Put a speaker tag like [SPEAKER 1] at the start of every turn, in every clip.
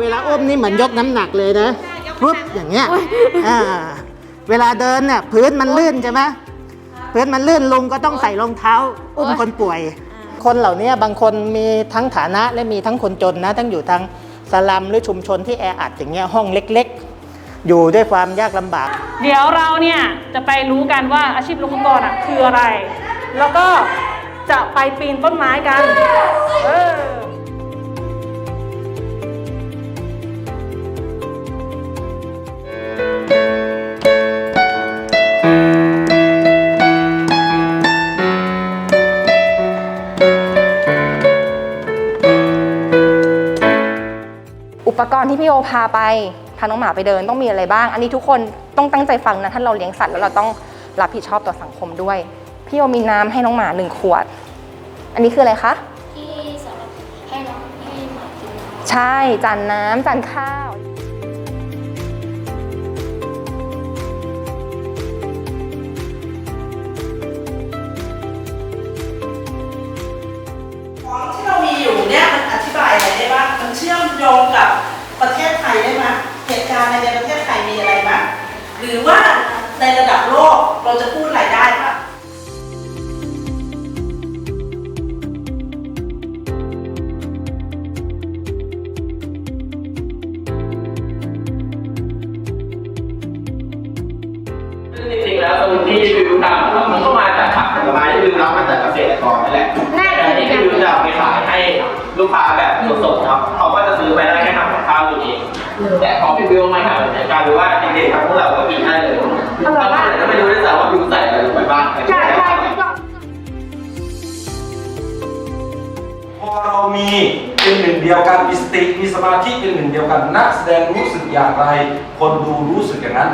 [SPEAKER 1] เวลาอุ้มนี่เหมือนยกน้ำหนักเลยนะปุ๊บอย่างเงี้ยอ่าเวลาเดินเนี่ยพื้นมันลื่นใช่ไหมพื้นมันลื่นลุงก็ต้องใส่รองเท้า อุ้มคนป่วย คนเหล่านี้บางคนมีทั้งฐานะและมีทั้งคนจนนะทั้งอยู่ทางสลัมหรือชุมชนที่แออัดอย่างเงี้ยห้องเล็กๆ อยู่ด้วยความยากลำบาก
[SPEAKER 2] เดี๋ยวเราเนี่ยจะไปรู้กันว่าอาชีพลูกกรอะคืออะไร แล้วก็จะไปปีนต้นไม้กัน
[SPEAKER 3] ปกรณ์ที่พี่โอพาไปพาน้องหมาไปเดินต้องมีอะไรบ้าง อันนี้ทุกคนต้องตั้งใจฟังนะถ้าเราเลี้ยงสัตว์แล้วเราต้องรับผิดชอบต่อสังคมด้วย พี่โอมีน้ำให้น้องหมาหนึ่งขวด อันนี้คืออะไรคะ
[SPEAKER 4] ที่สำหรับให้น้องให้หมากินน้
[SPEAKER 3] ใช่จานน้ำจานข้าว
[SPEAKER 5] รับมาจา
[SPEAKER 6] กเกษตรกรนั่นแหละแต่ที่วิวจะเอาไปขายให้ลูกค้าแบบสดๆครับเขาก็จะซื้อไปได้แค่ทำกับข้าวอยู่เองแต่พอพี่วิวมาขายแบบนี้กลายเป็นว่าเด็กๆครับพวกเราก็กินได้เลยบางคนก็ไม่รู้ด้วยซ้ำว่าวิวใส่อะไรลงไปบ้าง ใช่ใช่
[SPEAKER 7] พอเรามีเป็นหนึ่งเดียวกันมีสติมีสมาธิเป็นหนึ่งเดียวกัน นักแสดงรู้สึกอย่างไร คนดูรู้สึกอย่างนั้น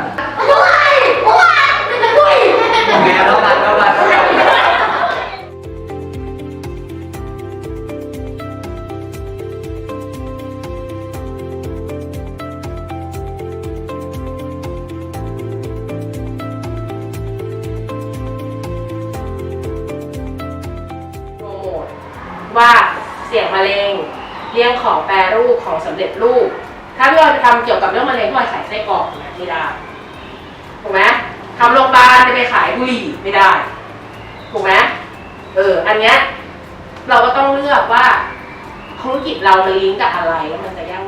[SPEAKER 6] ว่า
[SPEAKER 8] เสี่ยงมะเร็งเลี้ยงของแปรรูปของสำเร็จรูป ถ้าพี่เราจะทำเกี่ยวกับเรื่องมะเร็งพี่เราขายไส้กรอกนะไม่ได้ถูกไหมทำโรงพยาบาลจะไปขายบุหรี่ไม่ได้ถูกไหมเอออันเนี้ยเราก็ต้องเลือกว่าธุรกิจเรามันลิงก์กับอะไรแล้วมันจะยั่ง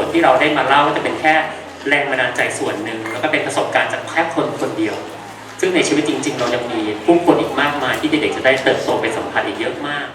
[SPEAKER 9] วนที่เราได้มาเล่าก็จะเป็นแค่แรงบันดาลใจส่วนหนึ่งแล้วก็เป็นประสบการณ์จากแค่คนคนเดียว ซึ่งในชีวิตจริง ๆ เรายังมีผู้คนอีกมากมายที่เด็กๆจะได้เติบโตไปสัมผัสอีกเยอะมาก